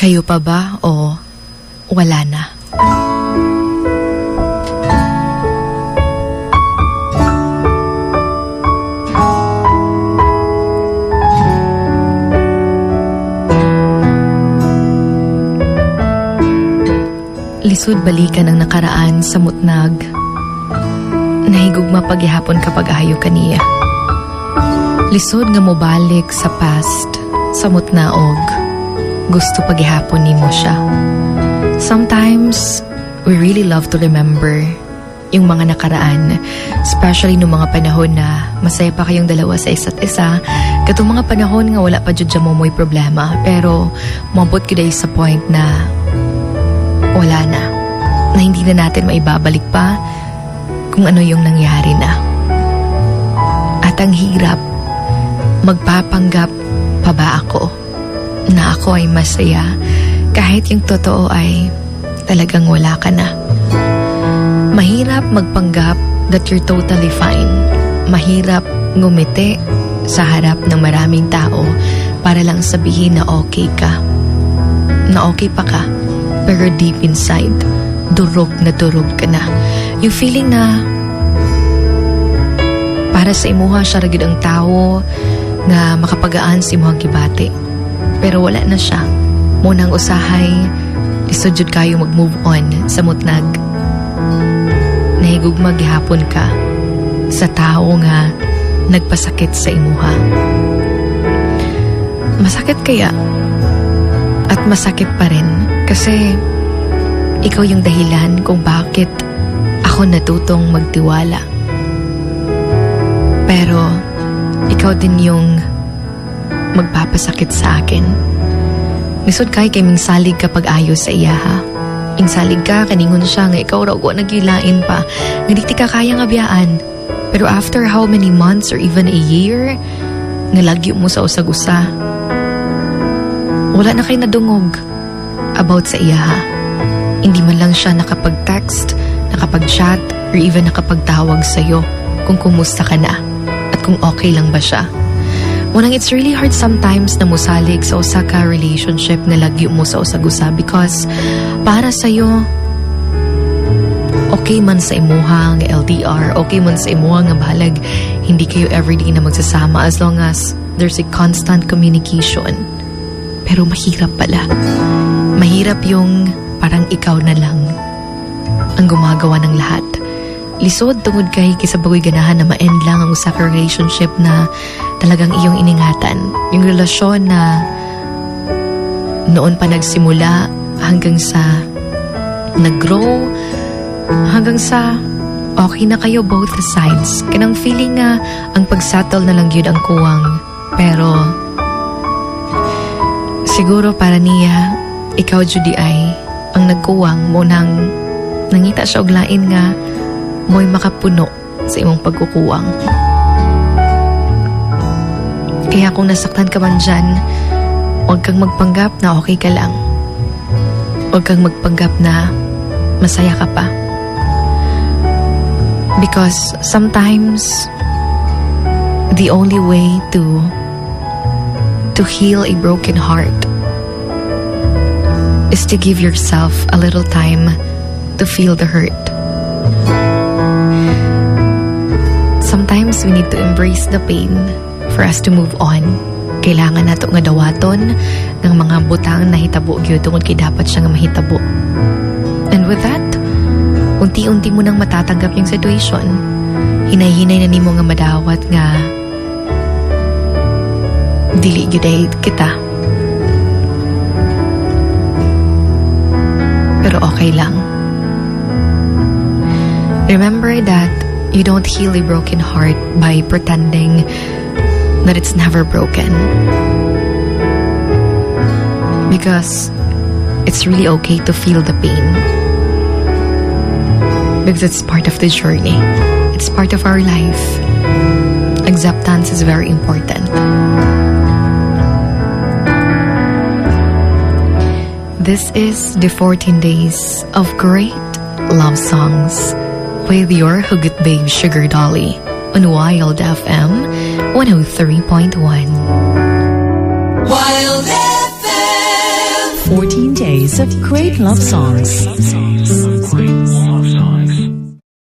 Kayo pa ba o wala na? Lisod balikan ang nakaraan sa mutnag. Nahigugma paghihapon kapag ayo kaniya. Lisod nga mobalik sa past sa mutnaog. Gusto paghihapon nimo siya. Sometimes, we really love to remember yung mga nakaraan, especially nung mga panahon na masaya pa kayong dalawa sa isa't isa, katong mga panahon nga wala pa jud mo mo'y problema, pero mabot dahil sa point na wala na, na hindi na natin maibabalik pa kung ano yung nangyari na. At ang hirap, magpapanggap pa ba ako na ako ay masaya kahit yung totoo ay talagang wala ka na. Mahirap magpanggap that you're totally fine. Mahirap ngumiti sa harap ng maraming tao para lang sabihin na okay ka. Na okay pa ka. Pero deep inside, durog na durog ka na. Yung feeling na para sa imuha siya ragid ang tao nga makapagaan si imuhang gibati. Pero wala na siya. Munang usahay, lisod jud kayo mag-move on sa mutnag. Nahigugma gihapon ka sa tao nga nagpasakit sa imuha. Masakit kaya? At masakit pa rin kasi ikaw yung dahilan kung bakit ako natutong magtiwala. Pero ikaw din yung magpapasakit sa akin. Lisod kay kay ming salig kapag ayos sa iya ha. Ing salig ka, kaningon siya nga ikaw raw ko nagilain pa. Nga di ka kaya nga biyaan. Pero after how many months or even a year, nga lagyo mo sa usag-usa. Wala na kay nadungog about sa iya ha. Hindi man lang siya nakapag-text, nakapag-chat, or even nakapagtawag sa'yo kung kumusta ka na at kung okay lang ba siya. Munang it's really hard sometimes na musalig sa usa ka relationship na lagyo mo sa usag-usa because para sa'yo, okay man sa imuha nga LDR, okay man sa imuha nga bahalag hindi kayo everyday na magsasama as long as there's a constant communication. Pero mahirap pala. Mahirap yung parang ikaw na lang ang gumagawa ng lahat. Lisod tungod kay kisabagoy ganahan na ma-end lang ang usa relationship na talagang iyong iningatan. Yung relasyon na noon pa nagsimula hanggang sa nag-grow, hanggang sa okay na kayo both sides. Kanang feeling nga ang pag-settle na lang yun ang kuwang. Pero siguro para niya, ikaw Judy ay ang nagkuwang mo nang nangita siya og lain nga mo'y makapuno sa imong pagkukuwang. Kaya kung nasaktan ka man dyan, huwag kang magpanggap na okay ka lang. Huwag kang magpanggap na masaya ka pa. Because sometimes, the only way to to heal a broken heart is to give yourself a little time to feel the hurt. Sometimes we need to embrace the pain for us to move on. Kailangan nato nga dawaton ng mga butang na hitabo gyud tungod kay dapat siya nga mahitabo. And with that, unti-unti mo nang matatanggap yung situation. Hinay-hinay na nimo nga madawat nga dili gyud kita. Pero okay lang. Remember that you don't heal a broken heart by pretending that it's never broken. Because it's really okay to feel the pain. Because it's part of the journey. It's part of our life. Acceptance is very important. This is the 14 days of great love songs with your Hugot Babe Sugar Dolly on Wild FM 103.1. Wild FM. 14 of great love songs.